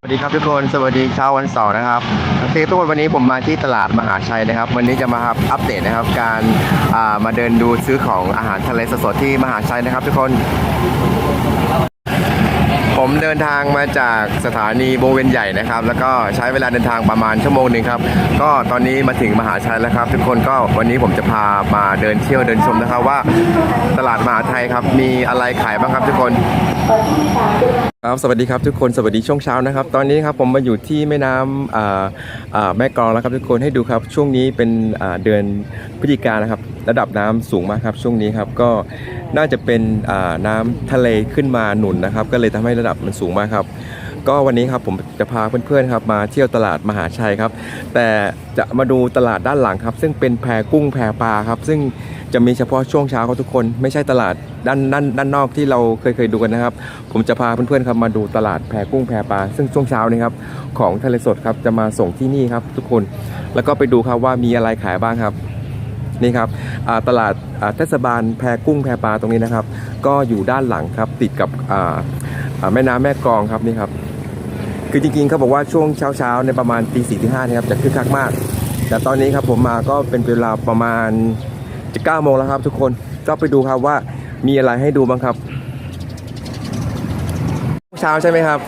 สวัสดีครับทุกคนสวัสดีเช้าวันเสาร์นะครับโอเคทุกคนวันนี้ผมมาที่ตลาดมหาชัยนะครับ วันนี้จะมาครับอัปเดตนะครับ การมาเดินดูซื้อของอาหารทะเลสดๆที่มหาชัยนะครับ ทุกคน ผมเดินทางมาจากสถานีวงเวนใหญ่นะครับ แล้วก็ใช้เวลาเดินทางประมาณชั่วโมงหนึ่งครับ ก็ตอนนี้มาถึงมหาชัยแล้วครับ ทุกคนก็วันนี้ผมจะพามาเดินเที่ยวเดินชมนะครับว่า ตลาดมหาชัยครับมีอะไรขายบ้างครับทุกคน ครับสวัสดีครับทุกคนสวัสดีช่วงเช้านะครับ ตอนนี้ครับผมมาอยู่ที่แม่น้ำแม่กลองแล้วครับทุกคนให้ดูครับช่วงนี้เป็นเดือนพฤศจิกานะครับ ระดับน้ำสูงมากครับช่วงนี้ครับก็น่าจะเป็นน้ำทะเลขึ้นมาหนุนนะครับ ก็เลยทำให้ระดับมันสูงมากครับ ก็วันนี้ครับผมจะพาเพื่อนๆครับมาเที่ยวตลาดมหาชัยครับ แต่จะมาดูตลาดด้านหลังครับ ซึ่งเป็นแพกุ้งแพปลาครับ ซึ่งจะมีเฉพาะช่วงเช้าครับทุกคน ไม่ใช่ตลาด ด้านด้านด้านนอกที่เราเคยเคยดูกันนะครับ ผมจะพาเพื่อนๆครับมาดูตลาดแพกุ้งแพปลาซึ่งช่วงเช้านี้ครับของทะเลสดครับจะมาส่งที่นี่ครับทุกคนแล้วก็ไปดูครับว่ามีอะไรขายบ้างครับนี่ครับตลาดเทศบาลแพกุ้งแพปลาตรงนี้นะครับ ก็อยู่ด้านหลังครับติดกับแม่น้ำแม่กองครับนี่ครับ คือจริงๆเขาบอกว่าช่วงเช้าๆในประมาณตีสี่ที่ห้านะครับจะคึกคักมาก แต่ตอนนี้ครับผมมาก็เป็นเวลาประมาณจะเก้าโมงแล้วครับ ทุกคนก็ไปดูครับว่า มีอะไรให้ดูบ้างครับช่วงเช้าใช่ไหมครับ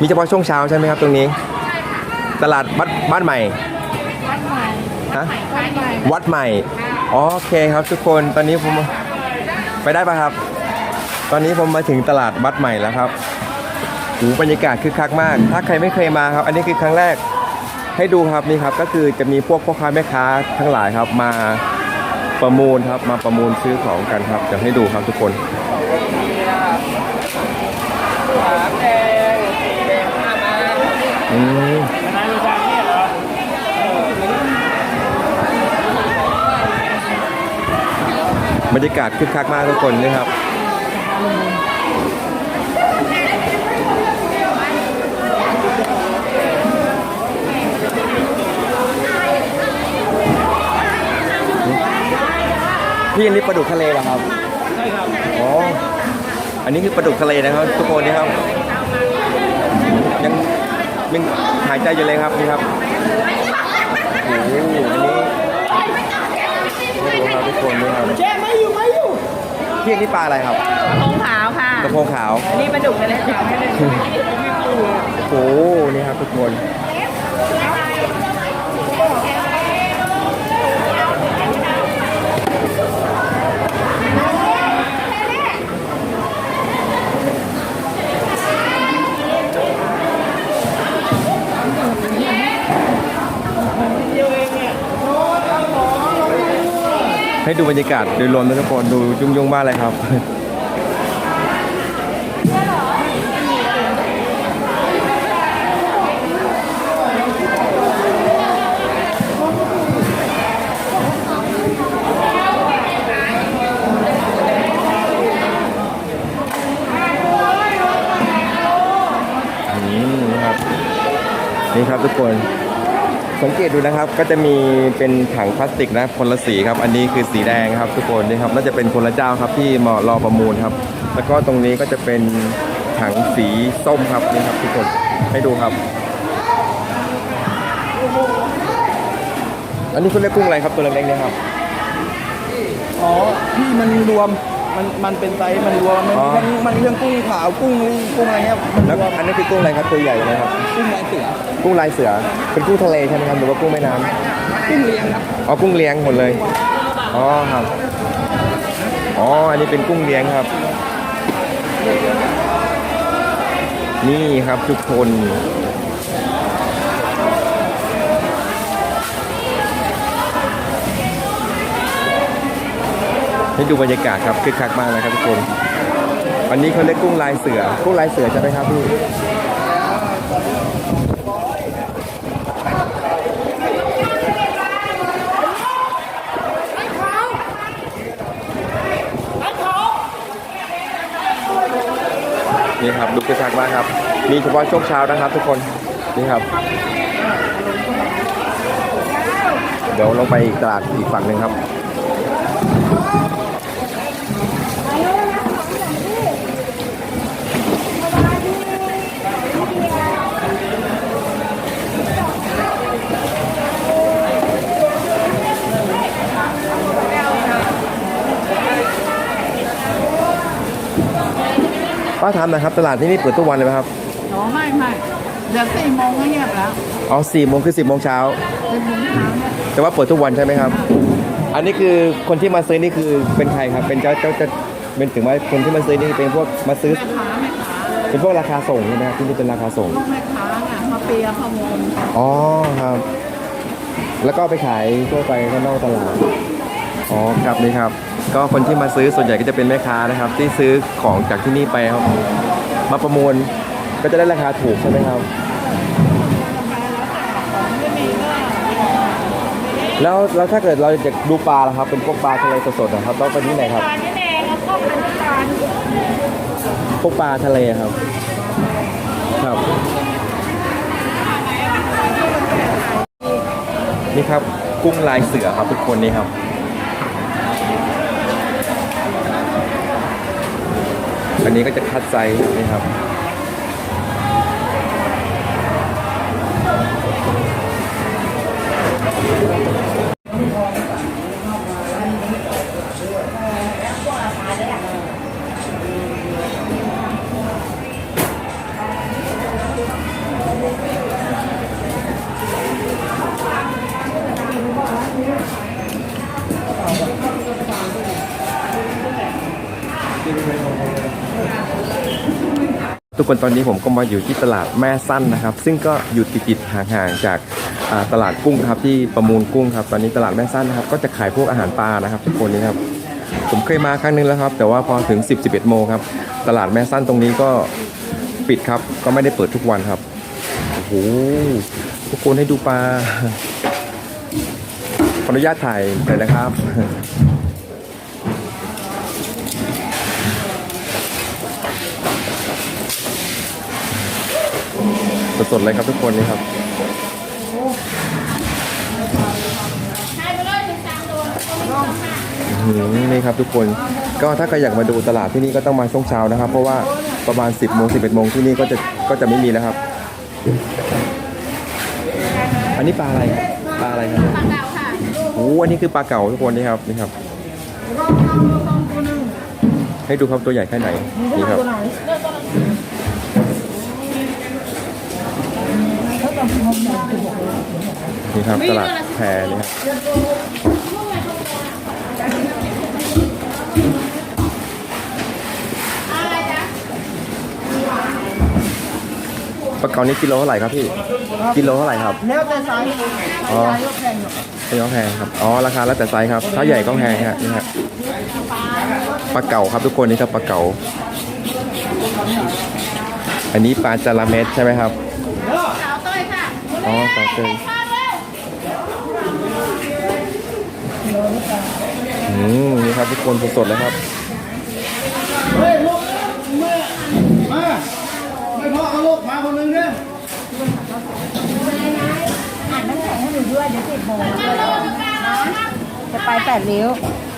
มีเฉพาะช่วงเช้าใช่ไหมครับ ตรงนี้ ตลาดบ้านบ้านใหม่วัดใหม่ฮะวัดใหม่วัดใหม่อ๋อโอเคครับทุกคนตอนนี้ผมไปได้ปะครับ ตอนนี้ผมมาถึงตลาดวัดใหม่แล้วครับหูบรรยากาศคึกคักมาก ถ้าใครไม่เคยมาครับ อันนี้คือครั้งแรกให้ดูครับนี่ครับก็คือจะมีพวกพ่อค้าแม่ค้าทั้งหลายครับมา ประมูลครับมาประมูลซื้อของกันครับเดี๋ยวให้ดูครับทุกคนอืมบรรยากาศคึกคักมากทุกคนนะครับ พี่อันนี้ปลาดุกทะเลเหรอครับใช่ครับอ๋ออันนี้คือปลาดุกทะเลนะครับ ทุกคนนี่ครับ ยังยังหายใจอยู่เลยครับนี่ครับโอ้โหอันนี้ไม่รู้ครับทุกคนนี่ครับแช่ไม่อยู่ไม่อยู่พี่อันนี้ปลาอะไรครับกระพงขาวค่ะกระพงขาวอันนี้ปลาดุกทะเลขาวไม่ได้โอ้โหนี่ครับทุกคน ให้ดูบรรยากาศโดยรวมนะทุกคนดูยุ่งๆมากเลยครับอืมนะครับนี่ครับทุกคน สังเกตดูนะครับก็จะมีเป็นถังพลาสติกนะคนละสีครับ อันนี้คือสีแดงครับทุกคนนี่ครับน่าจะเป็นคนละเจ้าครับที่มารอประมูลครับ แล้วก็ตรงนี้ก็จะเป็นถังสีส้มครับนี่ครับทุกคนให้ดูครับ อันนี้คุณเรียกกุ้งอะไรครับตัวเล็กๆเนี่ยครับอ๋อพี่มันรวมมันมันเป็นไซส์มันรวมมันอ๋อมันมันเรื่องกุ้งขาวกุ้งกุ้งอะไรเงี้ยมันแล้วรวมอันนี้คือกุ้งอะไรครับตัวใหญ่เลยครับกุ้งลายเสือ กุ้งลายเสือ เป็นกุ้งทะเลใช่ไหมครับหรือว่ากุ้งแม่น้ำกุ้งเลี้ยงครับอ๋อกุ้งเลี้ยงหมดเลยอ๋อครับอ๋ออันนี้เป็นกุ้งเลี้ยงครับ นี่ครับทุกคนให้ดูบรรยากาศครับคึกคักมากนะครับทุกคน อันนี้เขาเรียกกุ้งลายเสือ กุ้งลายเสือใช่ไหมครับพี่ นี่ครับดูคึกคักมากครับ มีเฉพาะช่วงเช้านะครับ ทุกคนนี่ครับ เดี๋ยวลงไปอีกตลาดอีกฝั่งหนึ่งครับ ป้าถามหนะครับ ตลาดที่นี่เปิดทุกวันเลยไหมครับอ๋อไม่ไม่เดี๋ยวสี่โมงก็เงียบแล้วอ๋อสี่โมงคือสิบโมงเช้าสิบโมงเช้าเนี่ยแต่ว่าเปิดทุกวันใช่ไหมครับ อันนี้คือคนที่มาซื้อนี่คือเป็นใครครับ เป็นเจ้าเจ้าจะเป็นถึงว่าคนที่มาซื้อนี่เป็นพวกมาซื้อ แม่ค้าแม่ค้าเป็นพวกราคาส่งใช่ไหมครับที่นี่เป็นราคาส่ง พวกแม่ค้าน่ะมาเปียร์ขโมยอ๋อครับ แล้วก็ไปขายทั่วไปข้างนอกตลาด อ๋อครับนี่ครับ ก็คนที่มาซื้อส่วนใหญ่ก็จะเป็นแม่ค้านะครับ ที่ซื้อของจากที่นี่ไปครับมาประมูลก็จะได้ราคาถูกใช่ไหมครับ แล้วแล้วถ้าเกิดเราอยากดูปลาล่ะครับ เป็นพวกปลาทะเลสดๆนะครับต้องไปที่ไหนครับปลานี่เองแล้วก็เป็นปลาพวกปลาทะเลครับ ครับนี่ครับกุ้งลายเสือครับทุกคนนี่ครับ อันนี้ก็จะคัดไซส์นี่ครับ ทุกคนตอนนี้ผมก็มาอยู่ที่ตลาดแม่สั้นนะครับ ซึ่งก็อยู่ติดๆห่างๆจากตลาดกุ้งครับที่ประมูลกุ้งครับตอนนี้ตลาดแม่สั้นนะครับก็จะขายพวกอาหารปลานะครับ ทุกคนนี่ครับผมเคยมาครั้งหนึงแล้วครับ แต่ว่าพอถึง 10 11โมงครับ ตลาดแม่สั้นตรงนี้ก็ปิดครับ ก็ไม่ได้เปิดทุกวันครับโอ้โหทุกคนให้ดูปลาขออนุญาตถ่ายหน่อยนะครับ สดๆเลยครับทุกคนนี่ครับนี่ครับทุกคนก็ถ้าใครอยากมาดูตลาดที่นี่ก็ต้องมาช่วงเช้านะครับ เพราะว่าประมาณ 10โมง11โมงที่นี่ก็จะก็จะไม่มีแล้วครับ อันนี้ปลาอะไรปลาอะไรครับปลาเก่าค่ะโอ้อันนี้คือปลาเก๋าทุกคนนี่ครับนี่ครับ ให้ดูครับตัวใหญ่แค่ไหนนี่ครับ นี่ครับตลาดแพรนี่ครับปลาเก๋านี่กิโลเท่าไหร่ครับพี่ กิโลเท่าไหร่ครับ แล้วแต่ไซส์อ๋อไซส์ก็แพงอยู่ไม่ต้องแพงครับ อ๋อ ราคาแล้วแต่ไซส์ครับ ถ้าใหญ่ก็แพงฮะนี่ฮะปลาเก๋าครับทุกคนนี่ครับปลาเก๋า อันนี้ปลาจาระเม็ดใช่ไหมครับสาวต้อยค่ะอ๋อปลาเกย อืมนี่ครับทุกคนสดๆเลยครับเฮ้ยลูกแม่มา ไม่พ่อเอาลูกมาคนหนึงเนี่ยอ่านน้ำแข็งให้หนูด้วยเดี๋ยวสิบโมงจะไปแปดริ้ว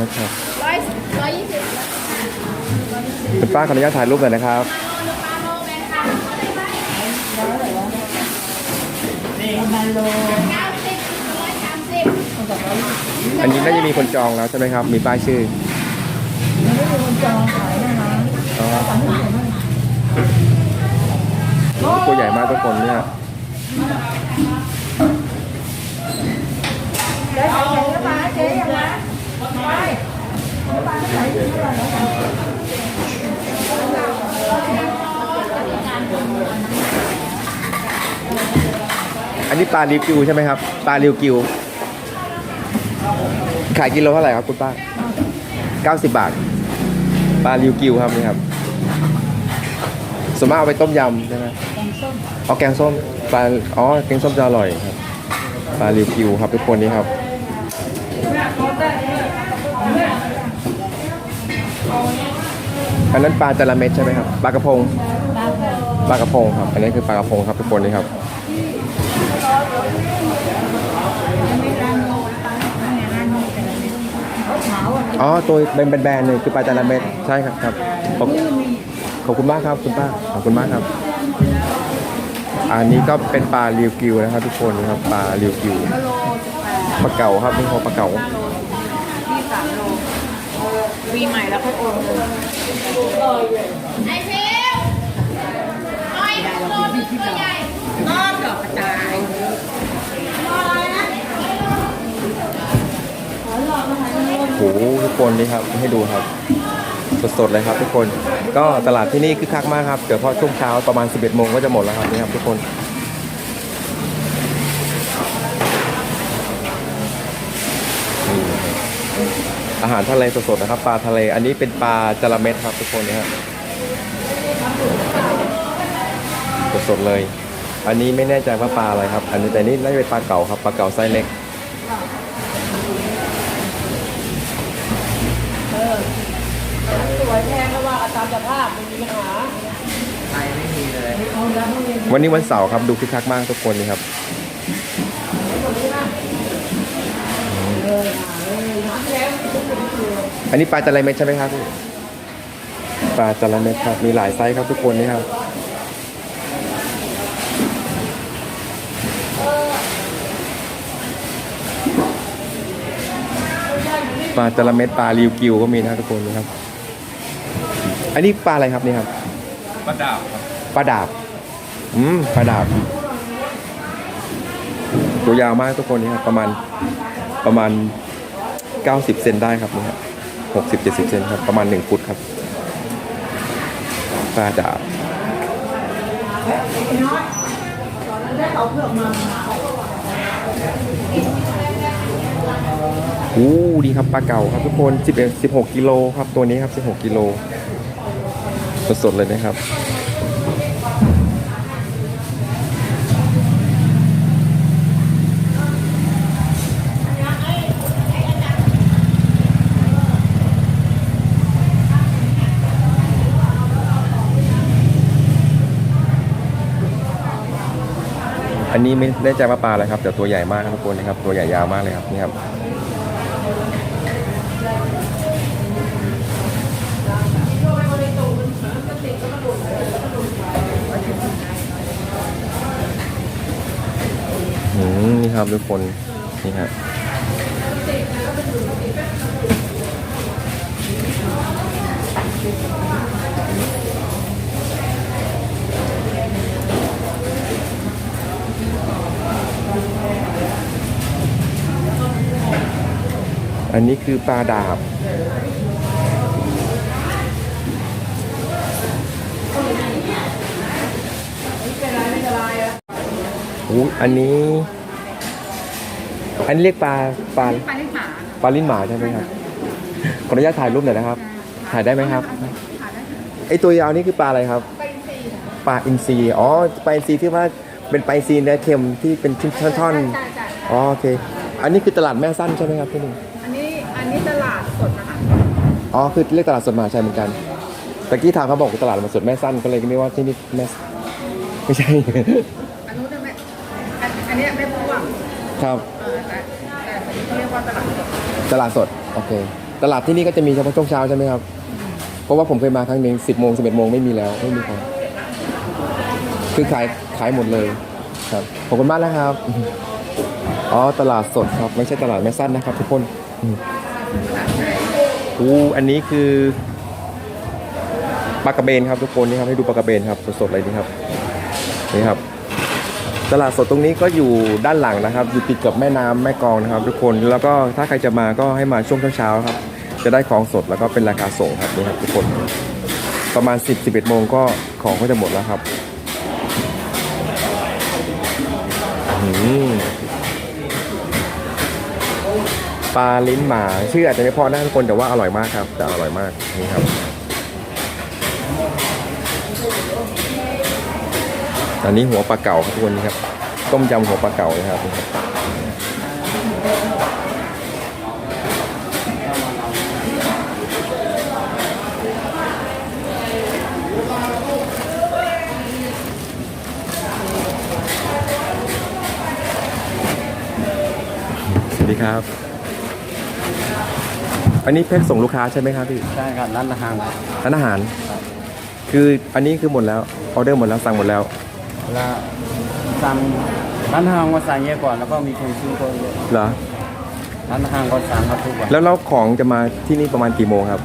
นะครับร้อยร้อยยี่สิบคุณป้าขออนุญาตถ่ายรูปหน่อยนะครับมันโล อันนี้น่าจะมีคนจองแล้วใช่ไหมครับ มีป้ายชื่อไม่ได้เป็นคนจองขายแน่นอนอ๋อโอ้โหตัวใหญ่มากทุกคนเนี่ยเจ๊ใส่ใหญ่ก็มาเจ๊ยังมาไปอันนี้ปลาริวกิวใช่ไหมครับ ปลาริวกิว ขายกิโลเท่าไหร่ครับคุณป้า90บาท ปลาริวกิวครับนี่ครับส่วนมากเอาไปต้มยำใช่ไหมเอาแกงส้มปลาอ๋อแกงส้มจะอร่อยครับปลาริวกิวครับทุกคนนี่ครับอันนั้นปลาจระเม็ดใช่ไหมครับปลากระพงปลากระพงครับ อันนี้คือปลากระพงครับทุกคนนี่ครับ อ๋อตัวเป็นแบนๆเลยคือปลาจาระเม็ดใช่ครับครับขอบขอบคุณมากครับคุณป้าขอบคุณมากครับ อันนี้ก็เป็นปลาริวกิวนะครับ ทุกคนนะครับปลาริวกิวปลาเก๋าครับนี่เขาปลาเก๋าที่สามโลปีใหม่แล้วค่อยโอนเลยไอ้ฟิวนอกดอกกระจาย โอ้โหทุกคนนี่ครับให้ดูครับ สดๆเลยครับทุกคน ก็ตลาดที่นี่คึกคักมากครับเดี๋ยวพอช่วงเช้าประมาณ 11โมงก็จะหมดแล้วครับนี่ครับทุกคนอาหารทะเลสดๆนะครับ ปลาทะเลอันนี้เป็นปลาจระเม็ดครับทุกคนนี่ครับสดๆเลย อันนี้ไม่แน่ใจว่าปลาอะไรครับ อันนี้แต่นี่น่าจะเป็นปลาเก๋าครับปลาเก๋าไซส์เล็ก สวยแพงก็ว่าตามสภาพไม่มีปัญหาวันนี้วันเสาร์ครับดูคึกคักมากทุกคนนี่ครับอันนี้ปลาจระเม็ดใช่ไหมครับพี่ปลาจระเม็ดครับมีหลายไซส์ครับทุกคนนี่ครับปลาจระเม็ดปลาริวกิวก็มีนะครับทุกคนนี่ครับ อันนี้ปลาอะไรครับนี่ครับ ปลาดาวครับปลาดาบ อืมปลาดาบ ตัวยาวมากทุกคนนี่ครับประมาณประมาณ 90 เซนได้ครับนี่ครับ60 70เซนครับประมาณ1ฟุตครับปลาดาบโอ้ดีครับปลาเก่าครับทุกคน11 16กิโลครับตัวนี้ครับ 16กิโล สดๆเลยนะครับอันนี้ไม่แน่ใจว่าปลาอะไรครับแต่ตัวใหญ่มากครับทุกคนนะครับตัวใหญ่ยาวมากเลยครับนี่ครับ ครับทุกคนนี่ครับอันนี้คือปลาดาบอู้อันนี้ อันนี้เรียกปลาปลาไปให้หมาปลาลิ้นหมาใช่ไหมครับขออนุญาตถ่ายรูปหน่อยนะครับ ถ่ายได้ไหมครับไอตัวยาวนี่คือปลาอะไรครับปลาอินทรีอ๋อปลาอินทรีที่ว่าเป็นปลาอินทรีเนื้อเค็มที่เป็นชิ้นท่อนใช่ใช่ๆอ๋อโอเค อันนี้คือตลาดแม่สั้นใช่ไหมครับพี่หนุ่มอันนี้อันนี้ตลาดสดนะคะอ๋อคือเรียกตลาดสดมหาชัยเหมือนกันตะกี้ทางเขาบอกตลาดมาสดแม่สั้นก็เลยนึกว่าที่นี่แม่ไม่ใช่ อันนู้นไม่อันอันนี้ไม่พ่วงครับ ตลาดสดโอเค ตลาดที่นี่ก็จะมีเฉพาะช่วงเช้าใช่ไหมครับ เพราะว่าผมเคยมาครั้งหนึ่งสิบโมงสิบเอ็ดโมงไม่มีแล้วไม่มีของคือขายขายหมดเลยครับขอบคุณมากนะครับ อ๋อตลาดสดครับ ไม่ใช่ตลาดแม่สั้นนะครับ ทุกคนอืมอู้อันนี้คือปลากระเบนครับทุกคนนี่ครับให้ดูปลากระเบนครับสดๆเลยนี่ครับนี่ครับ ตลาดสดตรงนี้ก็อยู่ด้านหลังนะครับ อยู่ติดกับแม่น้ำแม่กองนะครับ ทุกคนแล้วก็ถ้าใครจะมาก็ให้มาช่วงเช้าๆครับ จะได้ของสดแล้วก็เป็นราคาส่งครับนี่ครับทุกคน ประมาณ 10 11โมงก็ของก็จะหมดแล้วครับปลาลิ้นหมาชื่ออาจจะไม่พอนะทุกคนแต่ว่าอร่อยมากครับแต่อร่อยมากนี่ครับ อันนี้หัวปลาเก๋าครับทุกคนนี่ครับ ต้มยำหัวปลาเก๋านะครับนี่ครับสวัสดีครับ อันนี้แพ็คส่งลูกค้าใช่ไหมครับพี่ ใช่ครับร้านอาหารร้านอาหาร คืออันนี้คือหมดแล้ว ออเดอร์หมดแล้วสั่งหมดแล้ว เวลาสั่งร้านอาหารก็สั่งเยอะก่อนแล้วก็มีคนซื้อก็เยอะเหรอ ร้านอาหารก็สั่งครับทุกวันแล้วแล้วของจะมาที่นี่ประมาณกี่โมงครับ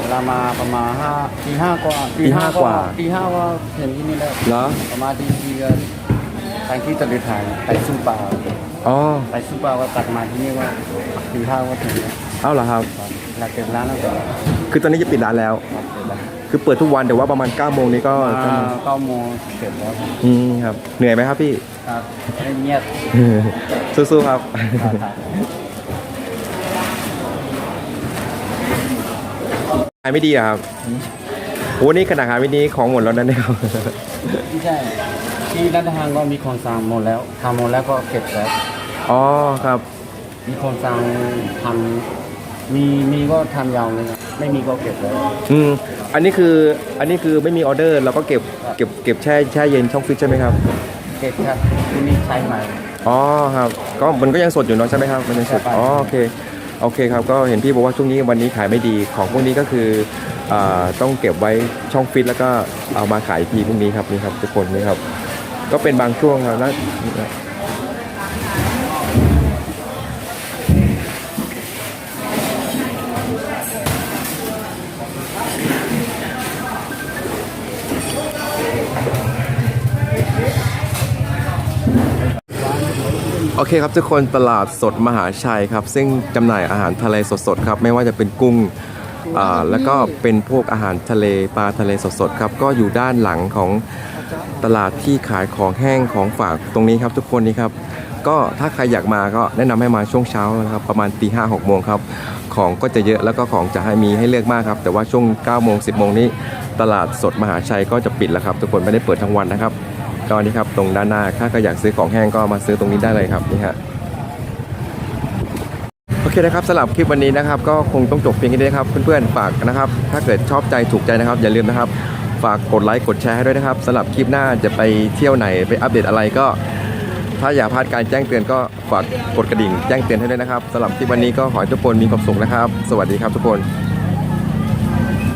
เวลามาประมาณห้าตีห้ากว่าตีห้ากว่าตีห้าก็เห็นที่นี่แล้วเหรอ ประมาณตีสี่ก็ทางที่ตะลิทางไปสู้ปลาอ๋อ ไปสู้ปลาก็ตัดมาที่นี่ว่าตีห้าก็ถึงแล้วเอ้าเหรอครับครับหลักเก็บร้านแล้วก็ครับคือตอนนี้จะปิดร้านแล้วเสร็จแล้ว คือเปิดทุกวันแต่ว่าประมาณ9ก้าโมงนี้ก็อ่าจะเก้าโมงเสร็จแล้วครับอืมครับเหนื่อยไหมครับพี่ ครับไม่เงียบ สู้ๆครับครับขายไม่ดีอะครับโอ้นี่ขนาดขายไม่ดีของหมดแล้วนะเนี่ยครับ ไม่ใช่ ที่ร้านทางก็มีคนสั่งหมดแล้วทำหมดแล้วก็เก็บแล้ว อ๋อครับ มีคนสั่งทำมีมีก็ทำยาวเลยครับไม่มีก็เก็บแล้วอืม อันนี้คืออันนี้คือไม่มีออเดอร์เราก็เก็บเก็บเก็บแช่แช่เย็นช่องฟิตใช่ไหมครับ เก็บครับที่นี่ใช้ใหม่ อ๋อครับ ก็มันก็ยังสดอยู่เนาะใช่ไหมครับ มันยังสดใช่ครับอ๋อโอเคโอเคครับก็เห็นพี่บอกว่าช่วงนี้วันนี้ขายไม่ดีของพวกนี้ก็คืออ่าต้องเก็บไว้ช่องฟิตแล้วก็เอามาขายอีกทีพรุ่งนี้ครับนี่ครับทุกคนนี่ครับ ก็เป็นบางช่วงครับแล้ โอเคครับทุกคนตลาดสดมหาชัยครับ ซึ่งจำหน่ายอาหารทะเลสดๆครับไม่ว่าจะเป็นกุ้งอ่าแล้วก็เป็นพวกอาหารทะเลปลาทะเลสดๆครับก็อยู่ด้านหลังของตลาดที่ขายของแห้งของฝากตรงนี้ครับทุกคนนี่ครับก็ถ้าใครอยากมาก็แนะนำให้มาช่วงเช้านะครับประมาณตีห้าหกโมงครับของก็จะเยอะแล้วก็ของจะให้มีให้เลือกมากครับแต่ว่าช่วง9ก้าโมงสิบโมงนี้ ตลาดสดมหาชัยก็จะปิดแล้วครับทุกคนไม่ได้เปิดทั้งวันนะครับ ก็นี่ครับตรงด้านหน้าถ้าใครอยากซื้อของแห้งก็มาซื้อตรงนี้ได้เลยครับนี่ฮะโอเคนะครับสำหรับคลิปวันนี้นะครับ ก็คงต้องจบเพียงแค่นี้นครับเพื่อนๆฝากนะครับ ถ้าเกิดชอบใจถูกใจนะครับ อย่าลืมนะครับ ฝากกดไลค์กดแชร์ให้ด้วยนะครับสำหรับคลิปหน้าจะไปเที่ยวไหนไปอัปเดตอะไรก็ ถ้าอยากพลาดการแจ้งเตือนก็ฝากกดกระดิ่งแจ้งเตือนให้ด้วยนะครับสำหรับคลิปวันนี้ก็ขอให้ทุกคนมีความสุขนะครับ สวัสดีครับทุกคน